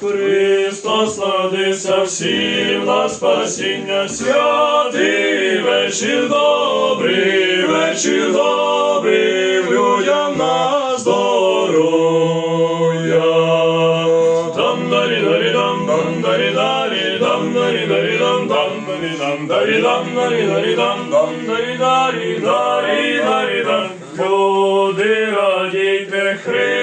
Христос народився всім на спасіння святий вечір добрий, вечір добрий, людям на здоров'я. Дам дарі дарі дам дам дарі дарі дам дарі дарі дам дам дарі дам дарі дам дарі дарі дам дам дарі дарі дарі дарі дам. Люди радійте Христа,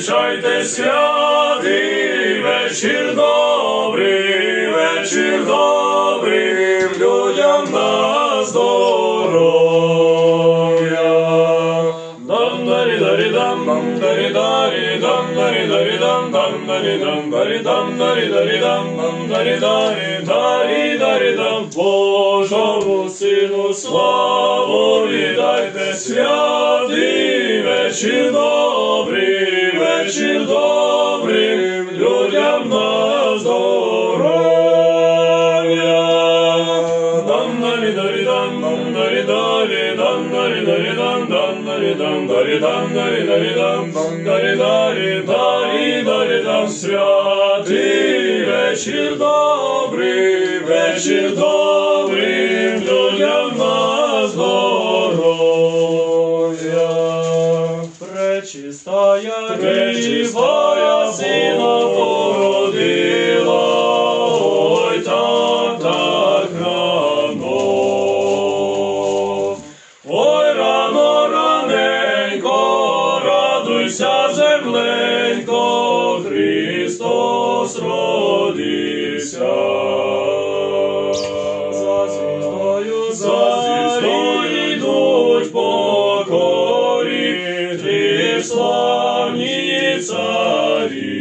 величайте святий вечір добрий, вечір добрий, людям на здоров'я. Дам дарі дарі дам дам дарі дарі дам дарі дарі дам дам дарі дам дарі дам дарі дарі дам дам дарі дарі дарі дарі дам Божому сину славу віддайте святий вечір добрий, вечір добрий, людям на здоров'я. Дам дарі дарі дам дам дарі дарі дам дарі дарі дам дам дарі дам дарі дам дарі дарі дам дам дарі дарі дарі дарі дам святий вечір добрий, вечір добрий, радуйся, земленько, Христос родився. За звіздою, за звіздою йдуть покорі, ти славні царі.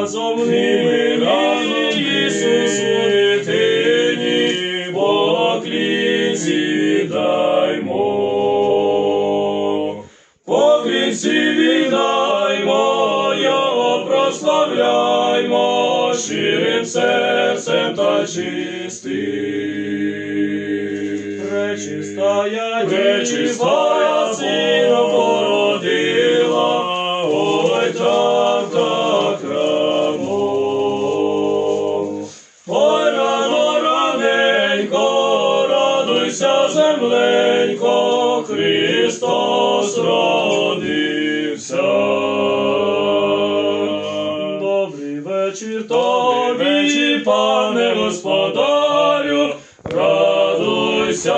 Разом, і ми разом Ісусу дитині поклін зідаймо. Поклінці віддаймо, його прославляймо, щирим серцем та чистим. Пречистая, пречистая сина породила, земленько, Христос родився. Добрий вечір тобі, пане господарю, радуйся,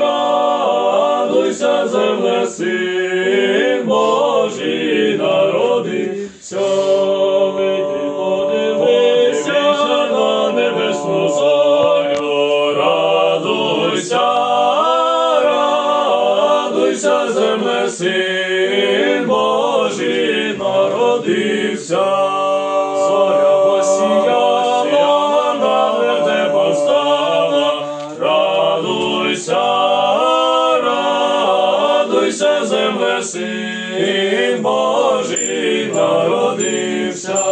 радуйся, земле, син Божий народився. Народився. Зоря посіяла, на вертепах стала, радуйся, радуйся, земле, син Божий народився.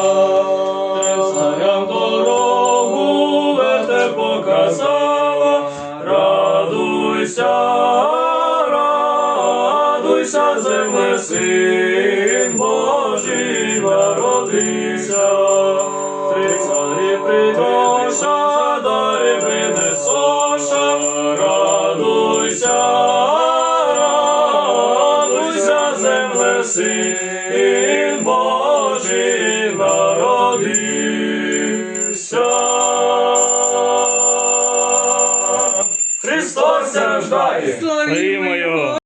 Царям дорогу вете показала, радуйся, радуйся, земле, син народився. Три царі прийдоша, дари принесоша, радуйся, радуйся, земле, син Божий народився. Христос рождає!